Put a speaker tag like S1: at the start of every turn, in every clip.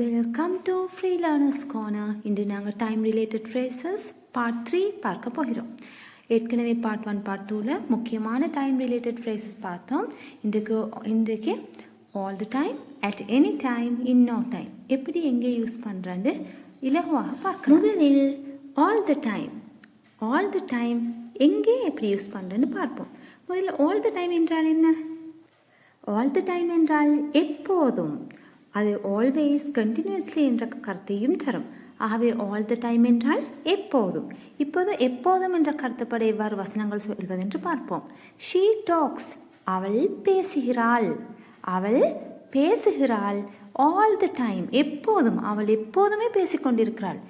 S1: Welcome to free learners corner இன்று நாங்கள் time related phrases part three பார்க்க போகிறோம். ஏற்கனவே பார்ட் ஒன் பார்ட் டூவில் முக்கியமான டைம் ரிலேட்டட் ஃப்ரேசஸ் பார்த்தோம். இன்றைக்கு இன்றைக்கு all the time at any time in no time எப்படி எங்கே யூஸ் பண்ணுறான்னு இலகுவாக பார்க்க முதலில் all the time all the time எங்கே எப்படி யூஸ் பண்ணுறேன்னு பார்ப்போம். முதல்ல ஆல் த டைம் என்றால் என்ன? ஆல் த டைம் என்றால் எப்போதும் அது ஆல்வேஸ் கண்டினியூஸ்லி என்ற கருத்தையும் தரும். ஆகவே ஆல் த டைம் என்றால் எப்போதும். இப்போது எப்போதும் என்ற கருத்துப்பட எவ்வாறு வசனங்கள் சொல்வதென்று பார்ப்போம். ஷீ டாக்ஸ் அவள் பேசுகிறாள். அவள் பேசுகிறாள் ஆல் த டைம் எப்போதும் அவள் எப்போதுமே பேசிக்கொண்டிருக்கிறாள்.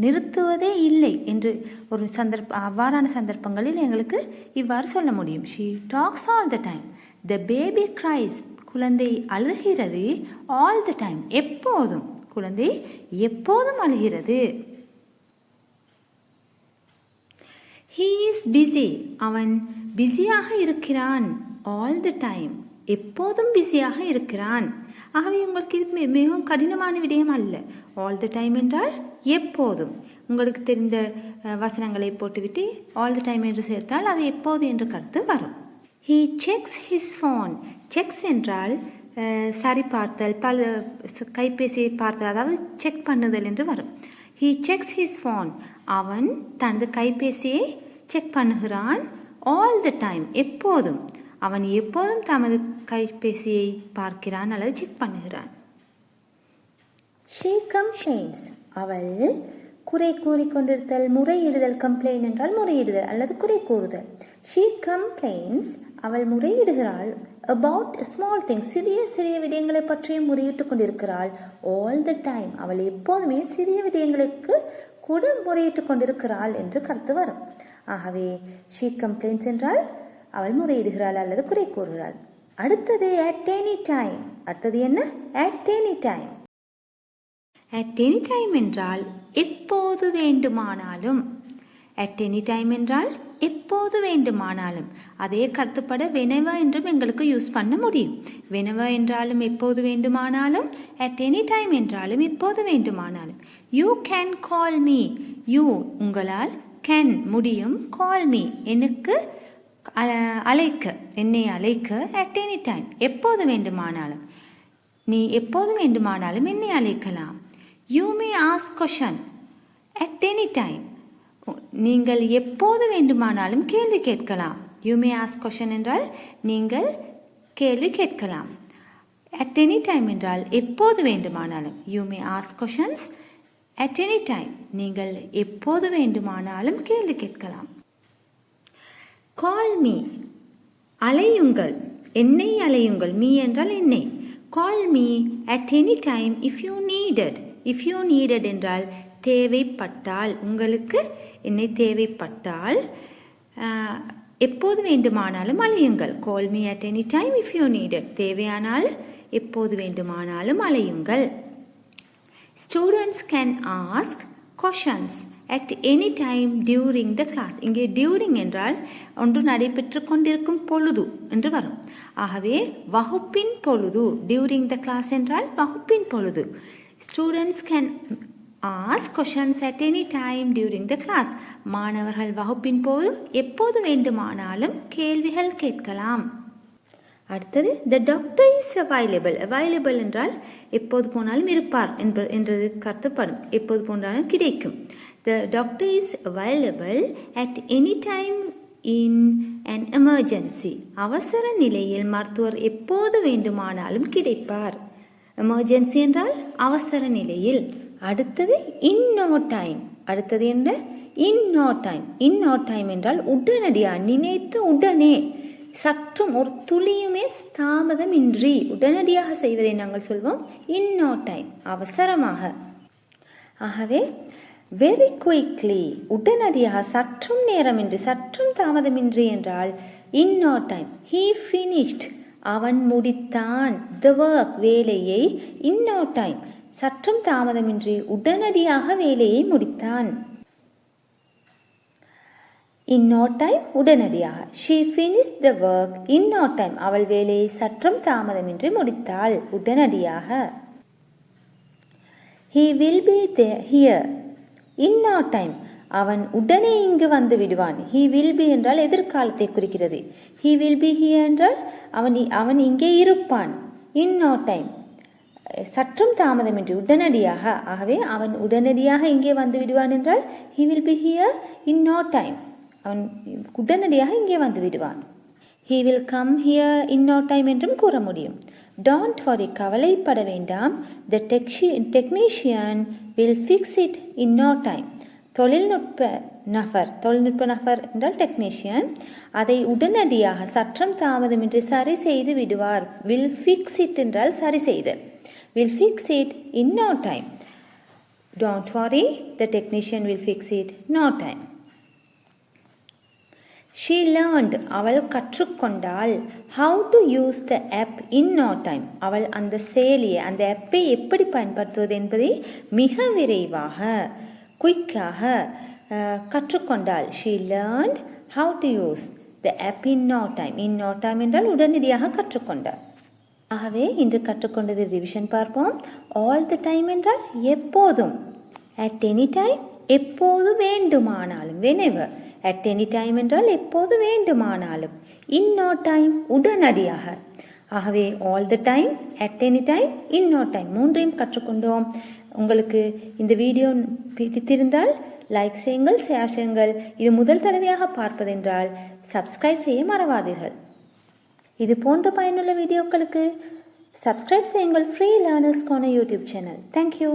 S1: நிறுத்துவதே இல்லை என்று ஒரு சந்தர்ப்ப அவ்வாறான சந்தர்ப்பங்களில் எங்களுக்கு இவ்வாறு சொல்ல முடியும். She talks all the time the baby cries குழந்தை அழுகிறது ஆல் த டைம் எப்போதும். குழந்தை எப்போதும் அழுகிறது. ஹீ இஸ் பிஸி அவன் பிஸியாக இருக்கிறான் ஆல் த டைம் எப்போதும் பிஸியாக இருக்கிறான். ஆகவே உங்களுக்கு இது மிகவும் கடினமான விடயம் அல்ல. ஆல் த டைம் என்றால் எப்போதும். உங்களுக்கு தெரிந்த வசனங்களை போட்டுவிட்டு ஆல் த டைம் என்று சேர்த்தால் அது எப்போது என்ற கருத்து வரும். He checks his phone checks என்றால் சரி சரிபார்த்தல் பல கைபேசியை பார்த்தல் அதாவது செக் பண்ணுதல் என்று வரும். ஹீ செக்ஸ் ஹிஸ் ஃபோன் அவன் தனது கைபேசியை செக் பண்ணுகிறான் ஆல் த டைம் எப்போதும். அவன் எப்போதும் தமது கைபேசியை பார்க்கிறான் அல்லது செக் பண்ணுகிறான். ஷீ கம்ப்ளைன்ஸ் அவள் குறை கூறிக்கொண்டிருத்தல் முறையிடுதல் கம்ப்ளைண்ட் என்றால் முறையிடுதல் அல்லது குறை கூறுதல். ஷீ கம்ப்ளைன்ஸ் அவள் முறையிடுகிறாள் அபவுட் ஸ்மால் திங்ஸ் சிறிய சிறிய விடயங்களை பற்றியும் முறையிட்டுக் கொண்டிருக்கிறாள். ஆல் த டைம் அவள் எப்போதுமே சிறிய விடயங்களுக்கு கூட முறையிட்டுக் கொண்டிருக்கிறாள் என்று கருத்து வரும். ஆகவே ஷீ கம்ப்ளைண்ட்ஸ் என்றால் அவள் முறையிடுகிறாள் அல்லது குறை கூறுகிறாள். அடுத்தது அட் எனி டைம் அடுத்தது என்ன? At any time at any time என்றால் எப்போது வேண்டுமானாலும். அட் எனி டைம் என்றால் எப்போது வேண்டுமானாலும். அதே கருத்துப்பட வெனவா என்றும் எங்களுக்கு யூஸ் பண்ண முடியும். வெனவா என்றாலும் எப்போது வேண்டுமானாலும் அட் எனி டைம் என்றாலும் எப்போது வேண்டுமானாலும். You can call me you உங்களால் கேன் முடியும். கால் மீ எனக்கு அழைக்க என்னை அழைக்க அட் எனி டைம் எப்போது வேண்டுமானாலும். நீ எப்போது வேண்டுமானாலும் என்னை அழைக்கலாம். You may ask question at any time நீங்கள் எப்போது வேண்டுமானாலும் கேள்வி கேட்கலாம். யூ மே ஆஸ்க் கொஷன் என்றால் நீங்கள் கேள்வி கேட்கலாம். அட் எனி டைம் என்றால் எப்போது வேண்டுமானாலும். You may ask questions at any time நீங்கள் எப்போது வேண்டுமானாலும் கேள்வி கேட்கலாம். கால் மீ அலையுங்கள். என்னை அலையுங்கள். மீ என்றால் என்னை. Call me at any time if you needed if you needed என்றால் தேவைப்பட்டால் உங்களுக்கு என்னை தேவைப்பட்டால் எப்போது வேண்டுமானாலும் அலையுங்கள். Call me at any time if you needed தேவையானால் எப்போது வேண்டுமானாலும் அலையுங்கள். Students can ask questions at any time during the class இங்கே டியூரிங் என்றால் ஒன்று நடைபெற்று கொண்டிருக்கும் பொழுது என்று வரும். ஆகவே வகுப்பின் பொழுது டியூரிங் த கிளாஸ் என்றால் வகுப்பின் பொழுது. Students can ask questions at any time during the class மாணவர்கள் வகுப்பின் போது எப்போது வேண்டுமானாலும் கேள்விகள் கேட்கலாம். அடுத்தது the doctor is available available என்றால் எப்போது போனாலும் இருப்பார் என்ப என்றது கருத்துப்படும் எப்போது போனாலும் கிடைக்கும். The doctor is available at any time in an emergency அவசர நிலையில் மருத்துவர் எப்போது வேண்டுமானாலும் கிடைப்பார். எமர்ஜென்சி என்றால் அவசர நிலையில். அடுத்தது இன் நோ டைம் அடுத்தது என்ன? In no time in no time என்றால் உடனடியாக நினைத்த உடனே. சற்றும் ஒரு துளியுமே தாமதமின்றி உடனடியாக செய்வதை நாங்கள் சொல்வோம். இன் நோ டைம் அவசரமாக. ஆகவே வெரி குயிக்லி உடனடியாக சற்றும் நேரமின்றி சற்றும் தாமதமின்றி என்றால் in no time he finished அவன் முடித்தான். த ஒர்க் வேலையை இன் நோ டைம் சற்றும் தாமதமின்றி உடனடியாக வேலையை முடித்தான். இன் நோ டைம் உடனடியாக. She finish the work in no time அவள் வேலையை சற்றும் தாமதமின்றி முடித்தாள். உடனடியாக. He will be there here in no time அவன் உடனே இங்கு வந்து விடுவான். ஹீ வில் பி என்றால் எதிர்காலத்தை குறிக்கிறது. ஹீ வில் பி ஹியர் என்றால் அவன் அவன் இங்கே இருப்பான். இன் நோ டைம் சற்றும் தாமதமின்றி உடனடியாக ஆகவே அவன் உடனடியாக இங்கே வந்து விடுவான் என்றால் he will be here in no time அவன் உடனடியாக இங்கே வந்து விடுவான். He will come here in no time என்றும் கூற முடியும். டோன்ட் வரி கவலைப்பட வேண்டாம். The டெக்ஷி technician will fix it in no time தொழில்நுட்ப நபர் தொழில்நுட்ப நபர் என்றால் டெக்னீஷியன் அதை உடனடியாக சற்றம் தாமதமின்றி சரி செய்து விடுவார். வில் ஃபிக்ஸ் இட் என்றால் சரி செய்தல் will fix it in no time Don't worry the technician will fix it no time. She learned அவள் கற்றுக்கொண்டாள் how to use the app in no time அவள் அந்த செயலியை அந்த ஆப்பை எப்படி பயன்படுத்துவது என்பதை மிக விரைவாக குயிக்காக கற்றுக்கொண்டாள். She learned how to use the app in no time in no time என்றால் உடனடியாக கற்றுக்கொண்டாள். ஆகவே இன்று கற்றுக்கொண்டது ரிவிஷன் பார்ப்போம். ஆல் த டைம் என்றால் எப்போதும். அட் எனி டைம் எப்போது வேண்டுமானாலும் whenever. அட் எனி டைம் என்றால் எப்போது வேண்டுமானாலும். இன் நோ டைம் உடனடியாக. ஆகவே all the time at any time in no time மூன்றையும் கற்றுக்கொண்டோம். உங்களுக்கு இந்த வீடியோ பிடித்திருந்தால் லைக் செய்யுங்கள் ஷேர் செய்யுங்கள். இது முதல் தடவையாக பார்ப்பதென்றால் சப்ஸ்கிரைப் செய்ய மறவாதீர்கள். இது போன்ற பயனுள்ள வீடியோக்களுக்கு சப்ஸ்கிரைப் செய்யுங்கள். ஃப்ரீ லேர்னர்ஸ்க்கான யூடியூப் சேனல் தேங்க்யூ